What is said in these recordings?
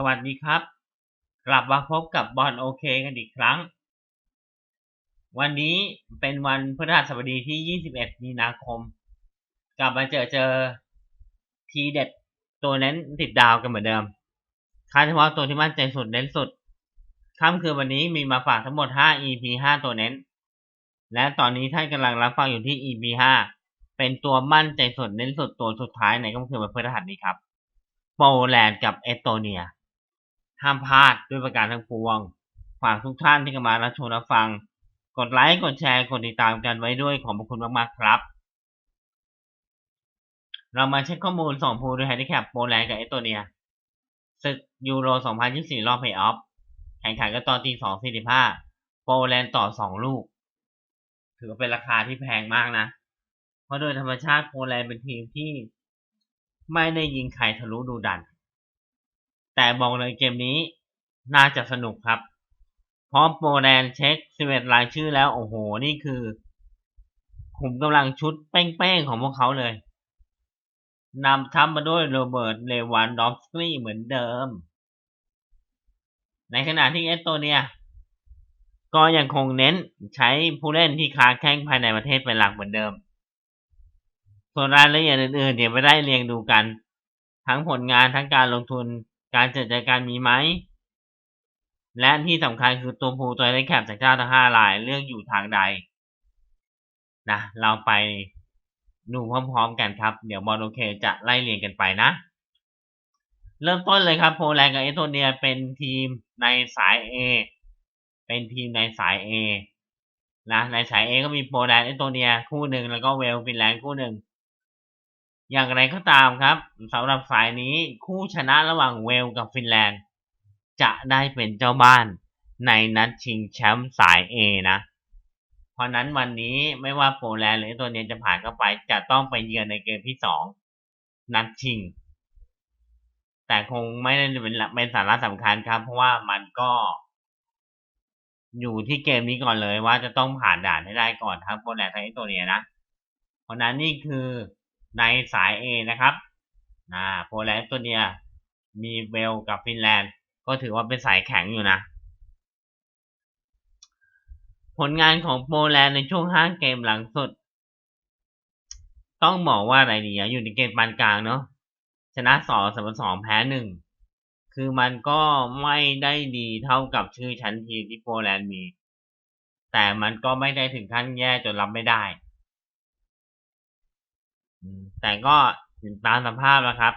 สวัสดีครับ กลับมาพบกับบอลโอเคกันอีกครั้ง วันนี้เป็นวันพฤหัสบดีที่ 21 มีนาคม กลับมาเจอเจอทีเด็ดตัวเน้นติดดาวกันเหมือนเดิมคาดเฉพาะตัวที่มั่นใจสุดเน้นสุด ค่ำคืนวันนี้มีมาฝากทั้งหมด 5 EP 5 ตัวเน้น และตอนนี้ท่านกำลังรับฟังอยู่ที่ EP 5 เป็นตัวมั่นใจสุดเน้นสุดตัวสุดท้ายในค่ำคืนวันพฤหัสนี้ครับโปแลนด์กับเอสโตเนีย ห้ามพลาดด้วยประการทั้งปวง ฝากทุกท่านที่กำลังมารับชมรับฟัง กดไลค์ กดแชร์ กดติดตามกันไว้ด้วยขอบพระคุณมากๆครับ เรามาเช็คข้อมูล2พูลโดยแฮนดิแคปโปแลนด์กับเอสโตเนียศึกยูโร 2024 รอบเพย์ออฟ แข่งขันกันตอนตี2.45 โปแลนด์ต่อ 2 ลูก ถือว่าเป็นราคาที่แพงมากนะ เพราะโดยธรรมชาติโปแลนด์เป็นทีมที่ไม่ได้ยิงใครทะลุดูดัน แต่บอกเลยเกมนี้น่าจะสนุกครับ เพราะโปแลนด์เช็ค 11 รายชื่อแล้ว โอ้โห นี่คือขุมกำลังชุดเป้งๆของพวกเขาเลยนำทัพมาด้วยโรเบิร์ต เลวันดอฟสกี้เหมือนเดิม ในขณะที่เอสโตเนีย ก็ยังคงเน้นใช้ผู้เล่นที่ค้าแข้งภายในประเทศเป็นหลักเหมือนเดิม ส่วนรายละเอียดอื่นๆเดี๋ยวไม่ได้เรียงดูกัน ทั้งผลงานทั้งการลงทุน การจัดจัดการมีไหม และที่สำคัญคือตัวผู้ตัวได้แคปจากเจ้าทั้งห้ารายเลือกอยู่ทางใดนะเราไปดูพร้อมๆกันครับ เดี๋ยวบอลโอเคจะไล่เรียงกันไปนะ เริ่มต้นเลยครับโปแลนด์กับเอสโตเนียเป็นทีมในสาย A เป็นทีมในสาย A นะในสาย A ก็มีโปแลนด์เอสโตเนียคู่หนึ่งแล้วก็เวลฟินแลนด์คู่หนึ่ง อย่างไรก็ตามครับสำหรับสายนี้คู่ชนะระหว่างเวลกับฟินแลนด์ จะได้เป็นเจ้าบ้านในนัดชิงแชมป์สาย A นะ เพราะนั้นวันนี้ไม่ว่าโปแลนด์หรือตัวนี้จะผ่านเข้าไป จะต้องไปเยือนในเกมที่สองนัดชิง แต่คงไม่ได้เป็นเป็นสาระสำคัญครับ เพราะว่ามันก็ อยู่ที่เกมนี้ก่อนเลยว่าจะต้องผ่านด่านให้ได้ก่อนทั้งโปแลนด์ทั้งตัวนี้นะ เพราะนั้นนี่คือ ในสาย A นะครับนะโปแลนด์ตัวเนี้ยมีเวลกับฟินแลนด์ ก็ถือว่าเป็นสายแข็งอยู่นะ ผลงานของโปแลนด์ในช่วง5เกมหลังสุด ต้องบอกว่าอะไรดีอยู่ในเกมปานกลางเนาะชนะสองเสมอสองแพ้หนึ่งคือมันก็ไม่ได้ดีเท่ากับชื่อชั้นทีมที่โปแลนด์มี แต่มันก็ไม่ได้ถึงขั้นแย่จนรับไม่ได้ แต่ก็ถึงตามสภาพแล้วครับ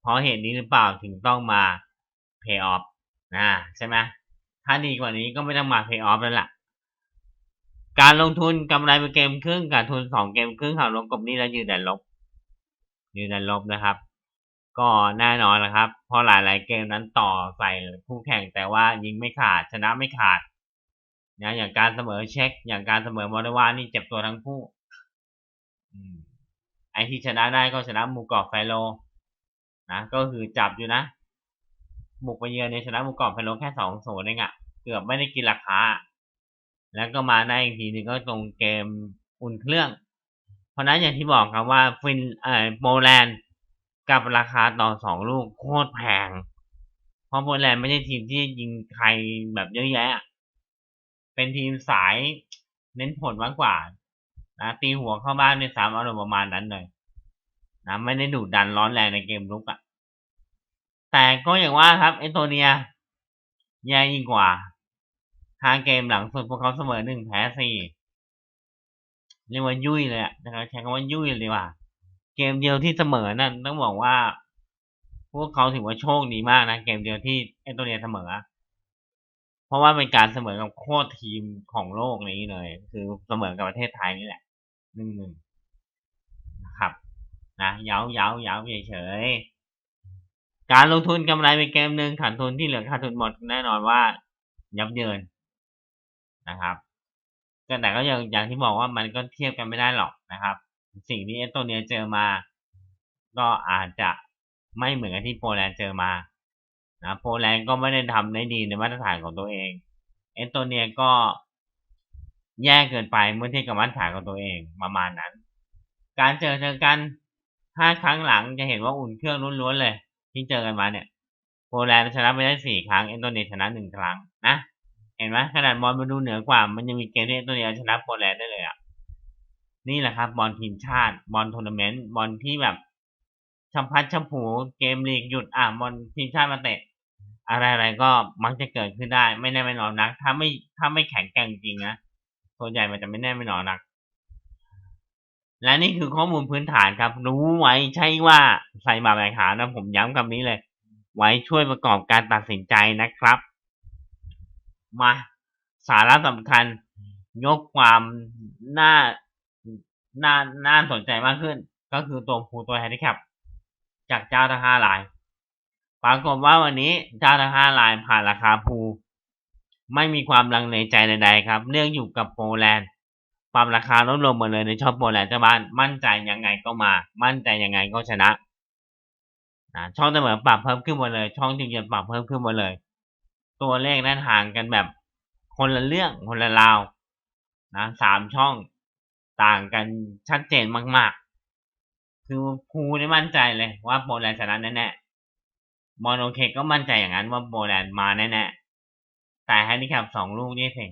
เพราะเหตุนี้หรือเปล่าถึงต้องมา pay off นะใช่ไหมถ้าดีกว่านี้ก็ไม่ต้องมา pay off แล้วล่ะ การลงทุนกำไรเป็นเกมครึ่งการทุนสองเกมครึ่งหักลบกับนี้แล้วยืนแต่ลบยืนแต่ลบนะครับ ก็แน่นอนนะครับ เพราะหลาย ๆ เกมนั้นต่อใส่คู่แข่งแต่ว่ายิงไม่ขาดชนะไม่ขาดนะอย่างการเสมอเช็ค อย่างการเสมอมอลวานี่เจ็บตัวทั้งคู่ อืม ไอที่ชนะได้ก็ชนะมูกอบไฟโลนะก็คือจับอยู่นะ บุกไปเยือนในชนะมูกอบไฟโลแค่สองโซนเองอะเกือบไม่ได้กินราคา แล้วก็มาได้อีกทีนึงก็ตรงเกมอุ่นเครื่อง เพราะนั้นอย่างที่บอกครับว่าฟินเอ่อโปแลนด์กับราคาต่อสองลูกโคตรแพง เพราะโปแลนด์ไม่ใช่ทีมที่ยิงใครแบบเยอะแยะ เป็นทีมสายเน้นผลมากกว่า นะตีหัวเข้าบ้านในสามอารมณ์ประมาณนั้นเลยนะไม่ได้ดุดันร้อนแรงในเกมลุกอะ่ะ แต่ก็อย่างว่าครับเอโตเนียแย่ยิ่งกว่าทางเกมหลังสุดพวกเขาเสมอหนึ่งแพ้สี่เรียกว่ายุ่ยเลยอะนะครับใช้คำว่ายุ่ยเลยว่า เกมเดียวที่เสมอนั่นต้องบอกว่า พวกเขาถือว่าโชคดีมากนะ เกมเดียวที่เอโตเนียเสมอ เพราะว่าเป็นการเสมอกับโคตรทีมของโลกนี้เลย คือเสมอกับประเทศไทยนี่แหละ หนึ่งหนึ่งนะครับนะเย้าเย้าเย้าเฉยๆการลงทุนกำไรไปเกมหนึ่งขาดทุนที่เหลือขาดทุนหมดแน่นอนว่ายับเยินนะครับแต่ก็อย่างอย่างที่บอกว่ามันก็เทียบกันไม่ได้หรอกนะครับ สิ่งที่เอสโตเนียเจอมา ก็อาจจะไม่เหมือนกับที่โปแลนด์เจอมานะโปแลนด์ก็ไม่ได้ทำได้ดีในมาตรฐานของตัวเอง เอสโตเนียก็ แย่เกินไปเมื่อเทียบกับมาตรฐานของตัวเองประมาณนั้น การเจอเจอกันห้าครั้งหลังจะเห็นว่าอุ่นเครื่องล้วนๆเลย ที่เจอกันมาเนี่ยโปแลนด์ชนะไปได้สี่ครั้งเอสโตเนียชนะหนึ่งครั้งนะเห็นไหมขนาดบอลมาดูเหนือกว่า มันยังมีเกมที่เอสโตเนียชนะโปแลนด์ได้เลยอะนี่แหละครับ บอลทีมชาติ บอลทัวร์นาเมนต์บอลที่แบบชัมพัดชัมผูเกมลีกหยุดอะบอลทีมชาติมาเตะ อะไรๆก็มักจะเกิดขึ้นได้ ไม่แน่ไม่นอนนัก ถ้าไม่ถ้าไม่แข็งแกร่งจริงนะ ส่วนใหญ่มันจะไม่แน่ไม่นอนนัก และนี่คือข้อมูลพื้นฐานครับ รู้ไว้ใช่ว่าใส่มาแบกหานะผมย้ำคำนี้เลย ไว้ช่วยประกอบการตัดสินใจนะครับ มาสาระสำคัญ ยกความน่าน่าน่าสนใจมากขึ้น ก็คือตัวภูตัวแฮนดิแคปจากเจ้าทั้งห้าลายปรากฏว่าวันนี้เจ้าทั้งห้าลายผ่านราคาภู ไม่มีความลังเลใจใดๆครับ เรื่องอยู่กับโปแลนด์ปรับราคาลดลงหมาเลยในชอบโปแลนด์เจ้าบ้านมั่นใจยังไงก็มา มั่นใจยังไงก็ชนะนะช่องเสมอปรับเพิ่มขึ้นหมาเลย ช่องทีมเยือนปรับเพิ่มขึ้นหมาเลย ตัวเลขนั้นห่างกันแบบคนละเรื่องคนละราวนะสามช่องต่างกันชัดเจนมาก ๆ คือภูได้มั่นใจเลยว่าโปแลนด์ชนะแน่ๆมอนโอเคก็มั่นใจอย่างนั้นว่าโปแลนด์มาแน่ๆ แต่แฮนดิแคปสองลูกนี่สิ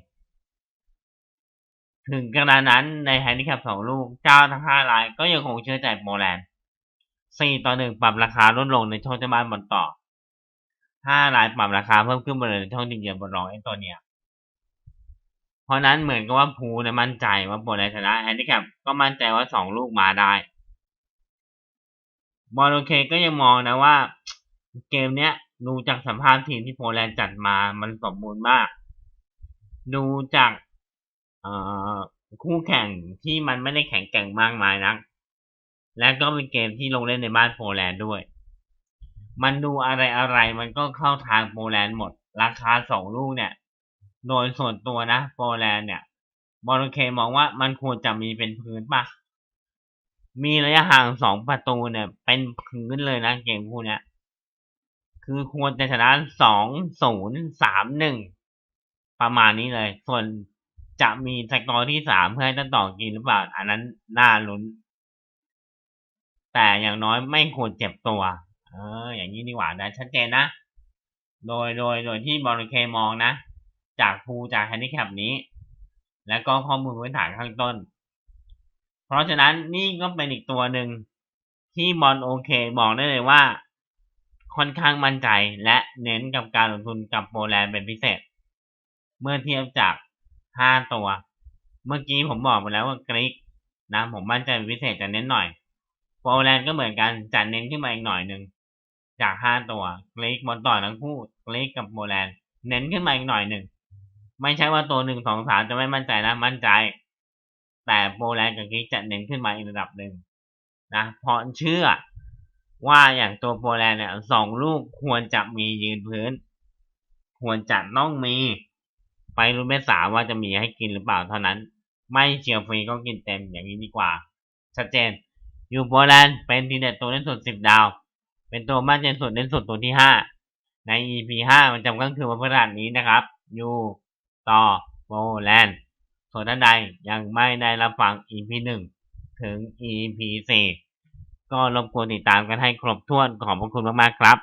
ถึงขนาดนั้นในแฮนดิแคปสองลูกเจ้าทั้งห้ารายก็ยังคงเชื่อใจโปแลนด์สี่ต่อหนึ่งปรับราคาลดลงในช่องเจ้าบ้านบอลต่อห้ารายปรับราคาเพิ่มขึ้นมาเลยในช่องทีมเยือนบนรองเอสโตเนีย เพราะนั้นเหมือนกับว่าภูเนี่ยมั่นใจว่าโปแลนด์ชนะแฮนดิแคปก็มั่นใจว่าสองลูกมาได้บอลโอเคก็ยังมองนะว่า เกมเนี้ย ดูจากสัมภาษณ์ทีมที่โปแลนด์จัดมา มันสมบูรณ์มาก ดูจากคู่แข่งที่มันไม่ได้แข็งแกร่งมากมายนัก และก็เป็นเกมที่ลงเล่นในบ้านโปแลนด์ด้วย มันดูอะไรอะไรมันก็เข้าทางโปแลนด์หมด ราคาสองลูกเนี่ย โดยส่วนตัวนะโปแลนด์เนี่ยบอลเคมองว่ามันควรจะมีเป็นพื้นปะมีระยะห่างสองประตูเนี่ย เป็นพื้นเลยนะเกมคู่เนี้ย คือควรจะชนะสองศูนย์สามหนึ่งประมาณนี้เลย ส่วนจะมีสกอร์ที่สามเพื่อให้ต้นต่อกินหรือเปล่า อันนั้นน่าลุ้น แต่อย่างน้อยไม่ควรเจ็บตัว เออ อย่างนี้ดีกว่าได้ชัดเจนนะ โดยโดยโดยที่บอลเคมองนะ จากภูจากแฮนดิแคปนี้ แล้วก็ข้อมูลพื้นฐานข้างต้น เพราะฉะนั้นนี่ก็เป็นอีกตัวหนึ่งที่บอลโอเคบอกได้เลยว่า ค่อนข้างมั่นใจและเน้นกับการลงทุนกับโปแลนด์เป็นพิเศษ เมื่อเทียบจากห้าตัว เมื่อกี้ผมบอกไปแล้วว่ากรีกนะผมมั่นใจเป็นพิเศษจะเน้นหน่อย โปแลนด์ก็เหมือนกันจะเน้นขึ้นมาอีกหน่อยหนึ่งจากห้าตัวกรีกบอลต่อทั้งคู่กรีกกับโปแลนด์เน้นขึ้นมาอีกหน่อยหนึ่งไม่ใช่ว่าตัวหนึ่งสองสามจะไม่มั่นใจนะมั่นใจ แต่โปแลนด์กับกรีกจะเน้นขึ้นมาอีกระดับหนึ่งนะเพราะเชื่อ ว่าอย่างตัวโปแลนด์เนี่ยสองลูกควรจะมียืนพื้น ควรจะต้องมี ไปรู้ไม่สาว่าจะมีให้กินหรือเปล่าเท่านั้น ไม่เชียร์ฟรีก็กินเต็มอย่างนี้ดีกว่า ชัดเจน อยู่โปแลนด์เป็นทีเด็ดตัวเล่นสุดสิบดาว เป็นตัวมั่นใจสุดเล่นสุดตัวที่ห้าใน EP ห้ามันจำก็คือวันพฤหัสนี้นะครับอยู่ต่อโปแลนด์ส่วนท่านใดยังไม่ได้รับฟัง EP หนึ่งถึง EP สี่ ก็รบกวนติดตามกันให้ครบถ้วนขอบพระคุณมากๆครับ